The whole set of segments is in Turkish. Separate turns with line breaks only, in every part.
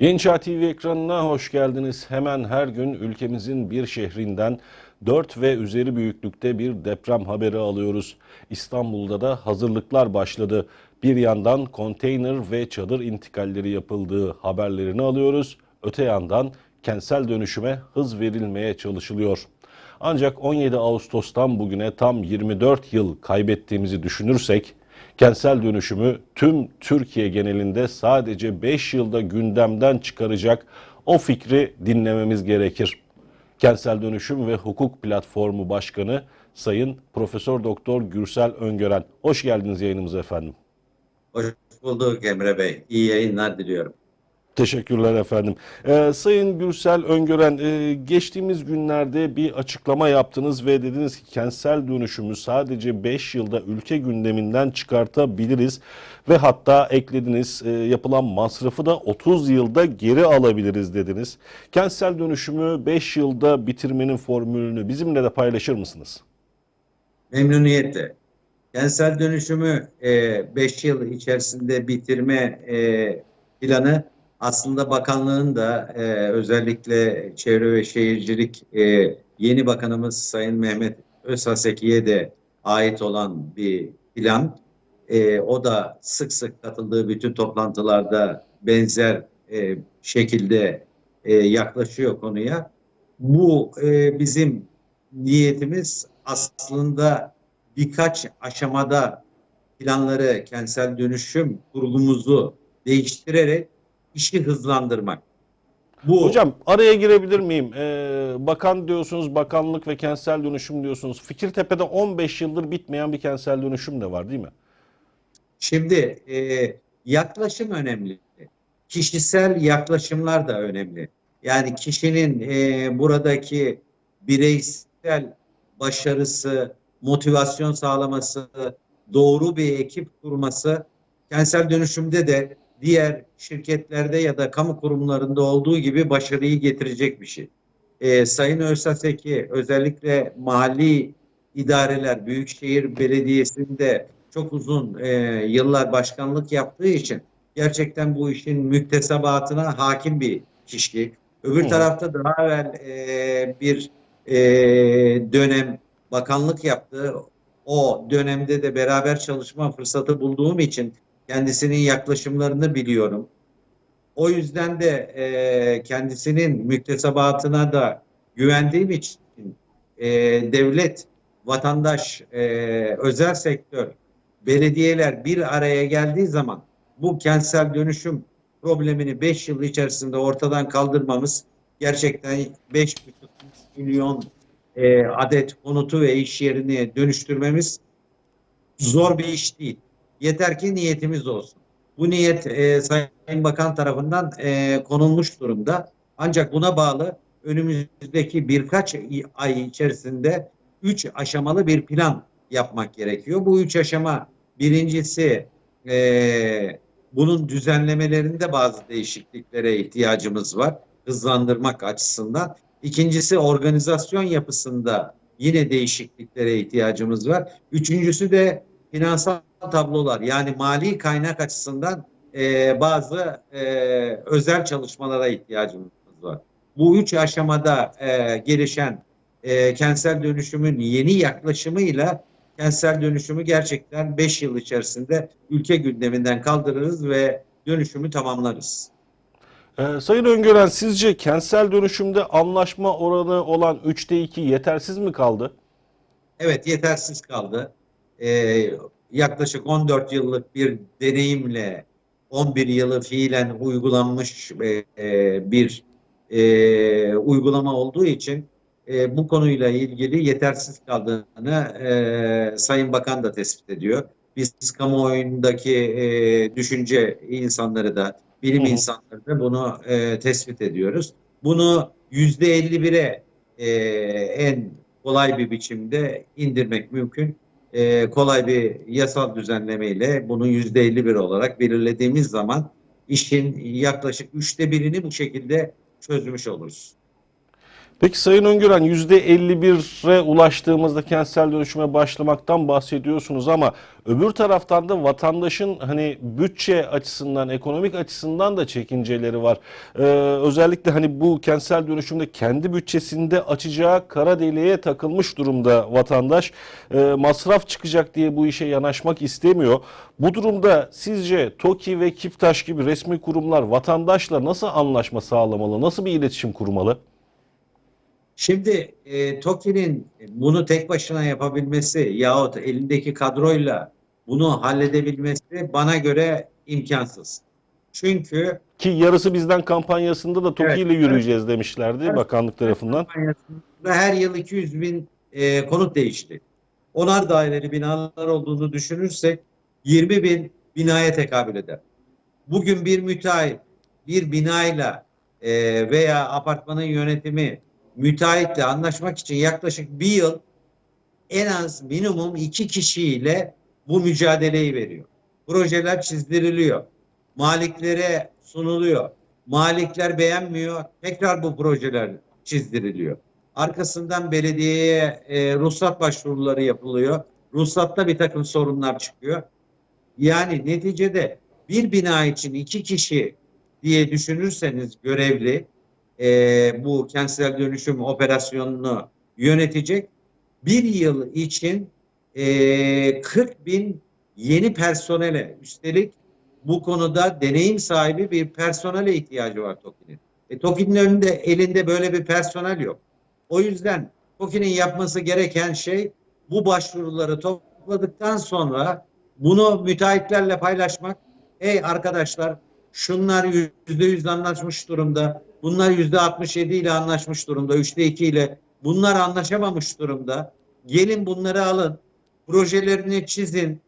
Çağ TV ekranına hoş geldiniz. Hemen her gün ülkemizin bir şehrinden 4 ve üzeri büyüklükte bir deprem haberi alıyoruz. İstanbul'da da hazırlıklar başladı. Bir yandan konteyner ve çadır intikalleri yapıldığı haberlerini alıyoruz. Öte yandan kentsel dönüşüme hız verilmeye çalışılıyor. Ancak 17 Ağustos'tan bugüne tam 24 yıl kaybettiğimizi düşünürsek kentsel dönüşümü tüm Türkiye genelinde sadece 5 yılda gündemden çıkaracak o fikri dinlememiz gerekir. Kentsel Dönüşüm ve Hukuk Platformu Başkanı Sayın Profesör Doktor Gürsel Öngören. Hoş geldiniz yayınımıza efendim.
Hoş bulduk Emre Bey. İyi yayınlar diliyorum.
Teşekkürler efendim. Ee, Sayın Gürsel Öngören, e, geçtiğimiz günlerde bir açıklama yaptınız ve dediniz ki kentsel dönüşümü sadece 5 yılda ülke gündeminden çıkartabiliriz ve hatta eklediniz e, yapılan masrafı da 30 yılda geri alabiliriz dediniz. Kentsel dönüşümü 5 yılda bitirmenin formülünü bizimle de paylaşır mısınız?
Memnuniyetle. Kentsel dönüşümü 5 yıl içerisinde bitirme e, planı aslında bakanlığın da e, özellikle Çevre ve Şehircilik e, yeni bakanımız Sayın Mehmet Özhaseki'ye de ait olan bir plan. E, o da sık sık katıldığı bütün toplantılarda benzer e, şekilde e, yaklaşıyor konuya. Bu e, bizim niyetimiz aslında birkaç aşamada planları, kentsel dönüşüm kurgumuzu değiştirerek işi hızlandırmak. Bu
Hocam araya girebilir miyim? Ee, bakan diyorsunuz, bakanlık ve kentsel dönüşüm diyorsunuz. Fikirtepe'de 15 yıldır bitmeyen bir kentsel dönüşüm de var değil mi?
şimdi e, yaklaşım önemli. Kişisel yaklaşımlar da önemli. Yani kişinin e, buradaki bireysel başarısı, motivasyon sağlaması, doğru bir ekip kurması kentsel dönüşümde de diğer şirketlerde ya da kamu kurumlarında olduğu gibi başarıyı getirecek bir şey. Ee, Sayın Özsaseki özellikle mahalli idareler, Büyükşehir Belediyesi'nde çok uzun e, yıllar başkanlık yaptığı için gerçekten bu işin müktesebatına hakim bir kişi. Öbür
Hı.
tarafta daha evvel e, bir e, dönem bakanlık yaptı. O dönemde de beraber çalışma fırsatı bulduğum için kendisinin yaklaşımlarını biliyorum. O yüzden de e, kendisinin müktesebatına da güvendiğim için e, devlet, vatandaş, e, özel sektör, belediyeler bir araya geldiği zaman bu kentsel dönüşüm problemini 5 yıl içerisinde ortadan kaldırmamız gerçekten 5,5 milyon e, adet konutu ve iş yerini dönüştürmemiz zor bir iş değil. Yeter ki niyetimiz olsun. Bu niyet e, Sayın Bakan tarafından e, konulmuş durumda. Ancak buna bağlı önümüzdeki birkaç ay içerisinde üç aşamalı bir plan yapmak gerekiyor. Bu üç aşama birincisi e, bunun düzenlemelerinde bazı değişikliklere ihtiyacımız var hızlandırmak açısından. İkincisi organizasyon yapısında yine değişikliklere ihtiyacımız var. Üçüncüsü de finansal tablolar yani mali kaynak açısından e, bazı e, özel çalışmalara ihtiyacımız var. Bu üç aşamada e, gelişen e, kentsel dönüşümün yeni yaklaşımıyla kentsel dönüşümü gerçekten 5 yıl içerisinde ülke gündeminden kaldırırız ve dönüşümü tamamlarız.
Ee, Sayın Öngören sizce kentsel dönüşümde anlaşma oranı olan 3'te 2 yetersiz mi kaldı?
Evet yetersiz kaldı. Ee, yaklaşık 14 yıllık bir deneyimle 11 yılı fiilen uygulanmış e, e, bir e, uygulama olduğu için e, bu konuyla ilgili yetersiz kaldığını e, Sayın Bakan da tespit ediyor. Biz kamuoyundaki e, düşünce insanları da bilim
hı.
insanları da bunu e, tespit ediyoruz. Bunu yüzde 51'e e, en kolay bir biçimde indirmek mümkün. E, kolay bir yasal düzenlemeyle bunu yüzde 51 olarak belirlediğimiz zaman işin yaklaşık üçte birini bu şekilde çözmüş oluruz.
Peki Sayın Öngören %51'e ulaştığımızda kentsel dönüşüme başlamaktan bahsediyorsunuz ama öbür taraftan da vatandaşın hani bütçe açısından, ekonomik açısından da çekinceleri var. Ee, özellikle hani bu kentsel dönüşümde kendi bütçesinde açacağı kara deliğe takılmış durumda vatandaş. Ee, masraf çıkacak diye bu işe yanaşmak istemiyor. Bu durumda sizce TOKİ ve Kiptaş gibi resmi kurumlar vatandaşla nasıl anlaşma sağlamalı, nasıl bir iletişim kurmalı?
Şimdi e, TOKİ'nin bunu tek başına yapabilmesi yahut elindeki kadroyla bunu halledebilmesi bana göre imkansız. Çünkü
Ki yarısı bizden kampanyasında da TOKİ
Evet,
ile yürüyeceğiz demişlerdi
Evet.
bakanlık tarafından.
her yıl 200 bin e, konut değişti. Onar daireli binalar olduğunu düşünürsek 20 bin binaya tekabül eder. Bugün bir müteahhit bir binayla e, veya apartmanın yönetimi müteahhitle anlaşmak için yaklaşık bir yıl en az minimum iki kişiyle bu mücadeleyi veriyor. Projeler çizdiriliyor. Maliklere sunuluyor. Malikler beğenmiyor. Tekrar bu projeler çizdiriliyor. Arkasından belediyeye e, ruhsat başvuruları yapılıyor. Ruhsatta bir takım sorunlar çıkıyor. Yani neticede bir bina için iki kişi diye düşünürseniz görevli e, bu kentsel dönüşüm operasyonunu yönetecek bir yıl için e, 40 bin yeni personele üstelik bu konuda deneyim sahibi bir personele ihtiyacı var TOKİ'nin. E, TOKİ'nin önünde elinde böyle bir personel yok. O yüzden TOKİ'nin yapması gereken şey bu başvuruları topladıktan sonra bunu müteahhitlerle paylaşmak. Ey arkadaşlar şunlar yüzde yüz anlaşmış durumda. Bunlar yüzde 67 ile anlaşmış durumda. Üçte iki ile. Bunlar anlaşamamış durumda. Gelin bunları alın. Projelerini çizin.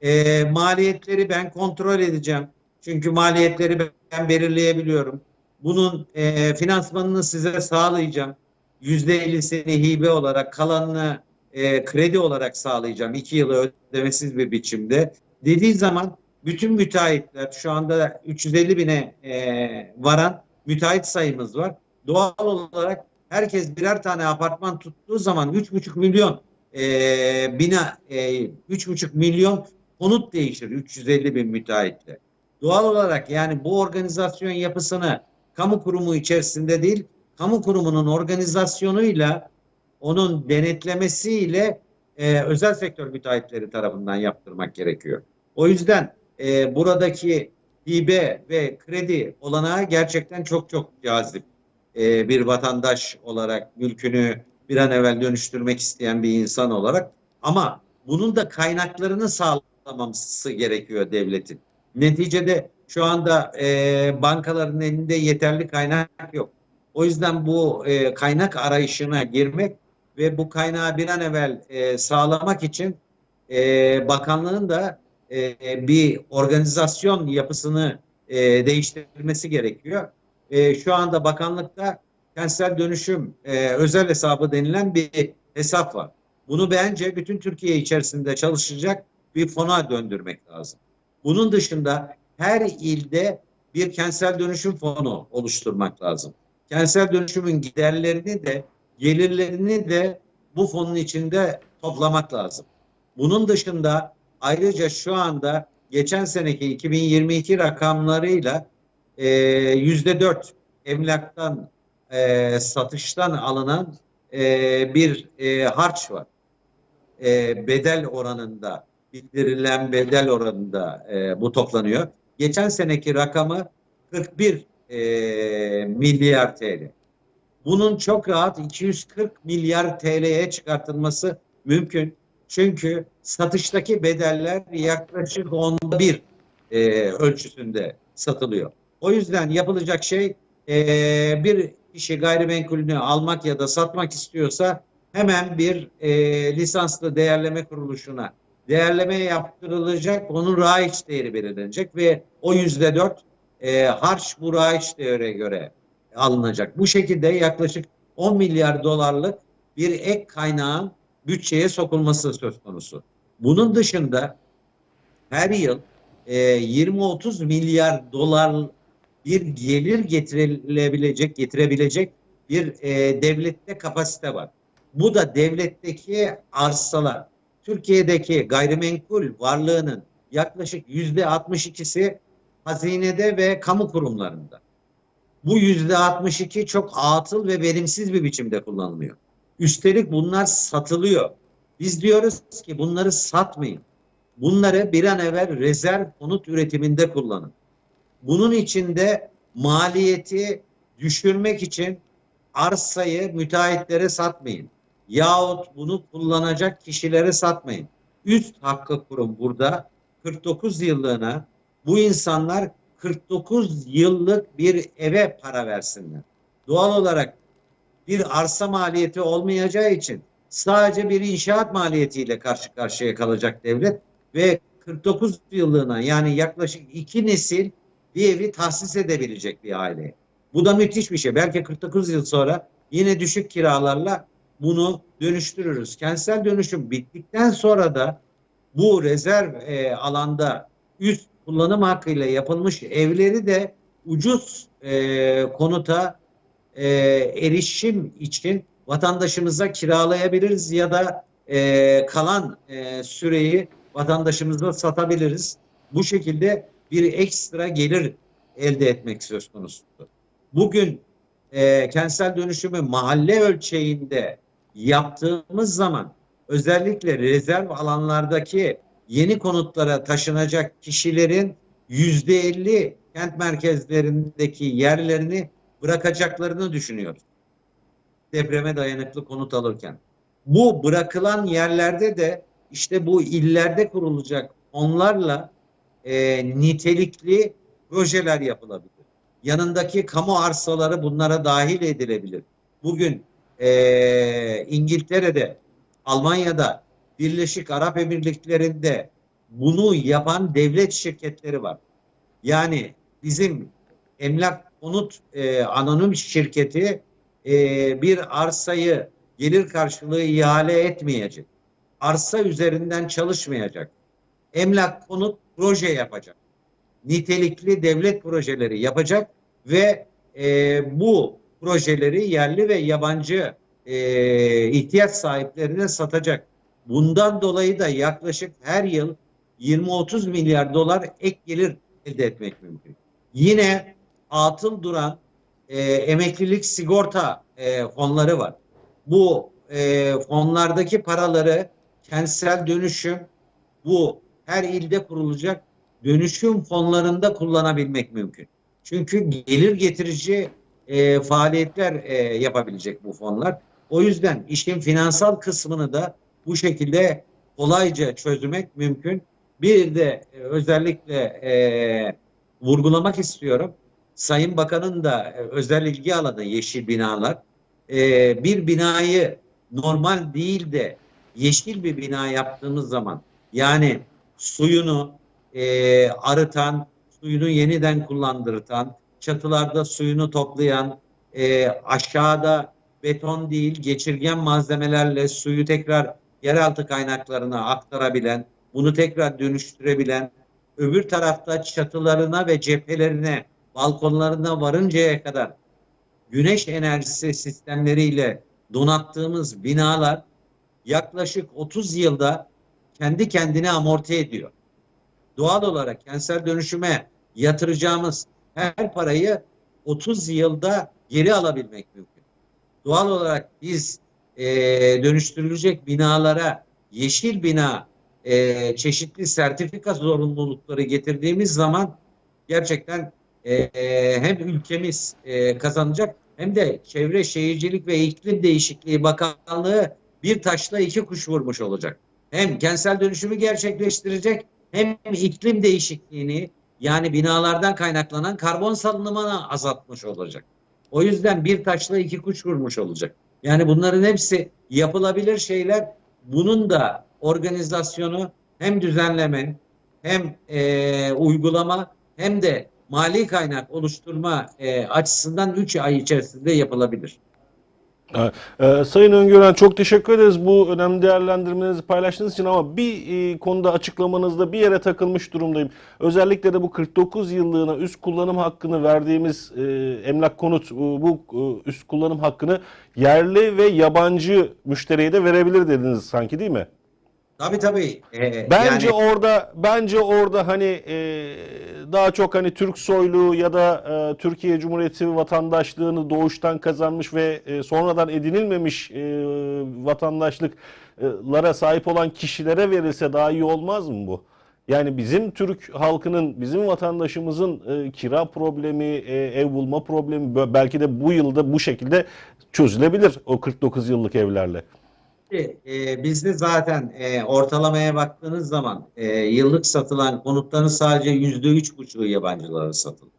E, maliyetleri ben kontrol edeceğim. Çünkü maliyetleri ben belirleyebiliyorum. Bunun e, finansmanını size sağlayacağım. Yüzde ellisini hibe olarak, kalanını e, kredi olarak sağlayacağım. iki yılı ödemesiz bir biçimde. Dediği zaman bütün müteahhitler şu anda 350 bine e, varan müteahhit sayımız var. Doğal olarak herkes birer tane apartman tuttuğu zaman 3,5 milyon e, bina, e, 3,5 milyon konut değişir 350 bin müteahhitle. Doğal olarak yani bu organizasyon yapısını kamu kurumu içerisinde değil, kamu kurumunun organizasyonuyla onun denetlemesiyle e, özel sektör müteahhitleri tarafından yaptırmak gerekiyor. O yüzden e, buradaki hibe ve kredi olanağı gerçekten çok çok cazip. E, bir vatandaş olarak mülkünü bir an evvel dönüştürmek isteyen bir insan olarak ama bunun da kaynaklarını sağlamaması gerekiyor devletin. Neticede şu anda e, bankaların elinde yeterli kaynak yok. O yüzden bu e, kaynak arayışına girmek ve bu kaynağı bir an evvel e, sağlamak için e, bakanlığın da e, bir organizasyon yapısını e, değiştirmesi gerekiyor. E, şu anda bakanlıkta kentsel dönüşüm e, özel hesabı denilen bir hesap var. Bunu bence bütün Türkiye içerisinde çalışacak bir fona döndürmek lazım. Bunun dışında her ilde bir kentsel dönüşüm fonu oluşturmak lazım. Kentsel dönüşümün giderlerini de gelirlerini de bu fonun içinde toplamak lazım. Bunun dışında ayrıca şu anda geçen seneki 2022 rakamlarıyla e, yüzde dört emlaktan e, satıştan alınan e, bir e, harç var. E, bedel oranında bildirilen bedel oranında e, bu toplanıyor. Geçen seneki rakamı 41 e, milyar TL. Bunun çok rahat 240 milyar TL'ye çıkartılması mümkün. Çünkü satıştaki bedeller yaklaşık onda bir e, ölçüsünde satılıyor. O yüzden yapılacak şey e, bir kişi gayrimenkulünü almak ya da satmak istiyorsa hemen bir e, lisanslı değerleme kuruluşuna değerleme yaptırılacak, onun raiç değeri belirlenecek ve o yüzde dört e, harç bu raiç değere göre alınacak. Bu şekilde yaklaşık 10 milyar dolarlık bir ek kaynağın bütçeye sokulması söz konusu. Bunun dışında her yıl e, 20-30 milyar dolar bir gelir getirilebilecek, getirebilecek bir e, devlette kapasite var. Bu da devletteki arsalar. Türkiye'deki gayrimenkul varlığının yaklaşık yüzde 62'si hazinede ve kamu kurumlarında. Bu yüzde 62 çok atıl ve verimsiz bir biçimde kullanılıyor. Üstelik bunlar satılıyor. Biz diyoruz ki bunları satmayın. Bunları bir an evvel rezerv konut üretiminde kullanın. Bunun için de maliyeti düşürmek için arsayı müteahhitlere satmayın. Yahut bunu kullanacak kişilere satmayın. Üst hakkı kurum burada 49 yıllığına bu insanlar 49 yıllık bir eve para versinler. Doğal olarak bir arsa maliyeti olmayacağı için sadece bir inşaat maliyetiyle karşı karşıya kalacak devlet ve 49 yıllığına yani yaklaşık iki nesil bir evi tahsis edebilecek bir aile. Bu da müthiş bir şey. Belki 49 yıl sonra yine düşük kiralarla bunu dönüştürürüz. Kentsel dönüşüm bittikten sonra da bu rezerv e, alanda üst kullanım hakkıyla yapılmış evleri de ucuz e, konuta e, erişim için vatandaşımıza kiralayabiliriz ya da e, kalan e, süreyi vatandaşımıza satabiliriz. Bu şekilde bir ekstra gelir elde etmek söz konusu. Bugün e, kentsel dönüşümü mahalle ölçeğinde yaptığımız zaman özellikle rezerv alanlardaki yeni konutlara taşınacak kişilerin yüzde elli kent merkezlerindeki yerlerini bırakacaklarını düşünüyoruz. Depreme dayanıklı konut alırken. Bu bırakılan yerlerde de işte bu illerde kurulacak onlarla e, nitelikli projeler yapılabilir. Yanındaki kamu arsaları bunlara dahil edilebilir. Bugün e, İngiltere'de, Almanya'da, Birleşik Arap Emirlikleri'nde bunu yapan devlet şirketleri var. Yani bizim emlak konut e, anonim şirketi e, bir arsayı gelir karşılığı ihale etmeyecek. Arsa üzerinden çalışmayacak. Emlak konut proje yapacak. Nitelikli devlet projeleri yapacak ve e, bu projeleri yerli ve yabancı e, ihtiyaç sahiplerine satacak. Bundan dolayı da yaklaşık her yıl 20-30 milyar dolar ek gelir elde etmek mümkün. Yine atıl duran e, emeklilik sigorta e, fonları var. Bu e, fonlardaki paraları kentsel dönüşüm bu her ilde kurulacak dönüşüm fonlarında kullanabilmek mümkün. Çünkü gelir getirici e, faaliyetler e, yapabilecek bu fonlar. O yüzden işin finansal kısmını da bu şekilde kolayca çözmek mümkün. Bir de e, özellikle e, vurgulamak istiyorum. Sayın Bakan'ın da e, özel ilgi alanı yeşil binalar. E, bir binayı normal değil de yeşil bir bina yaptığımız zaman yani suyunu e, arıtan, suyunu yeniden kullandırtan, çatılarda suyunu toplayan, aşağıda beton değil geçirgen malzemelerle suyu tekrar yeraltı kaynaklarına aktarabilen, bunu tekrar dönüştürebilen, öbür tarafta çatılarına ve cephelerine, balkonlarına varıncaya kadar güneş enerjisi sistemleriyle donattığımız binalar yaklaşık 30 yılda kendi kendine amorti ediyor. Doğal olarak kentsel dönüşüme yatıracağımız her parayı 30 yılda geri alabilmek mümkün. Doğal olarak biz e, dönüştürülecek binalara yeşil bina e, çeşitli sertifika zorunlulukları getirdiğimiz zaman gerçekten e, hem ülkemiz e, kazanacak hem de Çevre Şehircilik ve İklim Değişikliği Bakanlığı bir taşla iki kuş vurmuş olacak. Hem kentsel dönüşümü gerçekleştirecek hem iklim değişikliğini yani binalardan kaynaklanan karbon salınımını azaltmış olacak. O yüzden bir taşla iki kuş vurmuş olacak. Yani bunların hepsi yapılabilir şeyler. Bunun da organizasyonu hem düzenleme hem e, uygulama hem de mali kaynak oluşturma e, açısından 3 ay içerisinde yapılabilir.
Ee, Sayın Öngören çok teşekkür ederiz bu önemli değerlendirmelerinizi paylaştığınız için ama bir e, konuda açıklamanızda bir yere takılmış durumdayım. Özellikle de bu 49 yıllığına üst kullanım hakkını verdiğimiz e, emlak konut e, bu e, üst kullanım hakkını yerli ve yabancı müşteriye de verebilir dediniz sanki değil mi?
Tabii tabii. Ee,
Bence
yani
orada bence orada hani e, daha çok hani Türk soylu ya da e, Türkiye Cumhuriyeti vatandaşlığını doğuştan kazanmış ve e, sonradan edinilmemiş e, vatandaşlıklara sahip olan kişilere verilse daha iyi olmaz mı bu? Yani bizim Türk halkının, bizim vatandaşımızın e, kira problemi, e, ev bulma problemi belki de bu yılda bu şekilde çözülebilir o 49 yıllık evlerle.
E, bizde zaten e, ortalamaya baktığınız zaman e, yıllık satılan konutların sadece yüzde üç buçuğu yabancılara satılıyor.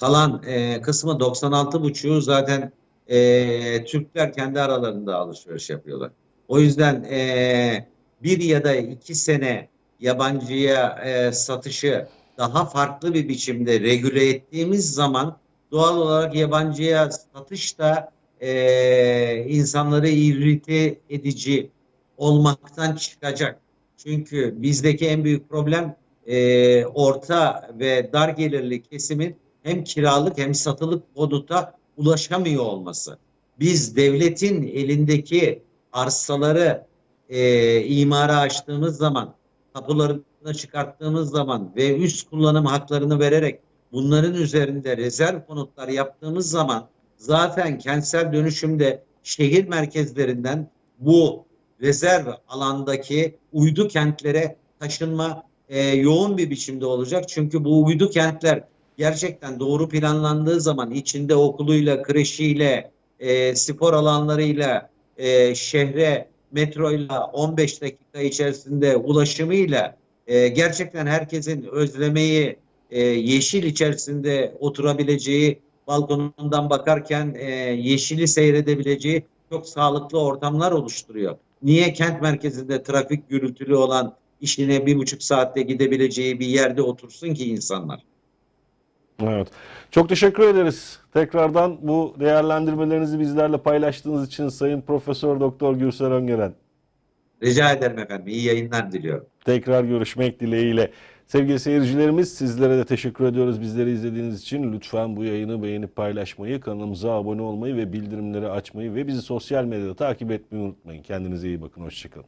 Kalan e, kısmı 96,5'u zaten e, Türkler kendi aralarında alışveriş yapıyorlar. O yüzden e, bir ya da iki sene yabancıya e, satışı daha farklı bir biçimde regüle ettiğimiz zaman doğal olarak yabancıya satış da e, insanları irrite edici olmaktan çıkacak. Çünkü bizdeki en büyük problem e, orta ve dar gelirli kesimin hem kiralık hem satılık konuta ulaşamıyor olması. Biz devletin elindeki arsaları e, imara açtığımız zaman, tapularını çıkarttığımız zaman ve üst kullanım haklarını vererek bunların üzerinde rezerv konutlar yaptığımız zaman zaten kentsel dönüşümde şehir merkezlerinden bu rezerv alandaki uydu kentlere taşınma e, yoğun bir biçimde olacak. Çünkü bu uydu kentler gerçekten doğru planlandığı zaman içinde okuluyla, kreşiyle, e, spor alanlarıyla, e, şehre metroyla 15 dakika içerisinde ulaşımıyla e, gerçekten herkesin özlemeyi e, yeşil içerisinde oturabileceği, balkonundan bakarken e, yeşili seyredebileceği çok sağlıklı ortamlar oluşturuyor. Niye kent merkezinde trafik gürültülü olan işine bir buçuk saatte gidebileceği bir yerde otursun ki insanlar?
Evet. Çok teşekkür ederiz. Tekrardan bu değerlendirmelerinizi bizlerle paylaştığınız için Sayın Profesör Doktor Gürsel Öngören.
Rica ederim efendim. İyi yayınlar diliyorum.
Tekrar görüşmek dileğiyle. Sevgili seyircilerimiz sizlere de teşekkür ediyoruz bizleri izlediğiniz için. Lütfen bu yayını beğenip paylaşmayı, kanalımıza abone olmayı ve bildirimleri açmayı ve bizi sosyal medyada takip etmeyi unutmayın. Kendinize iyi bakın. Hoşçakalın.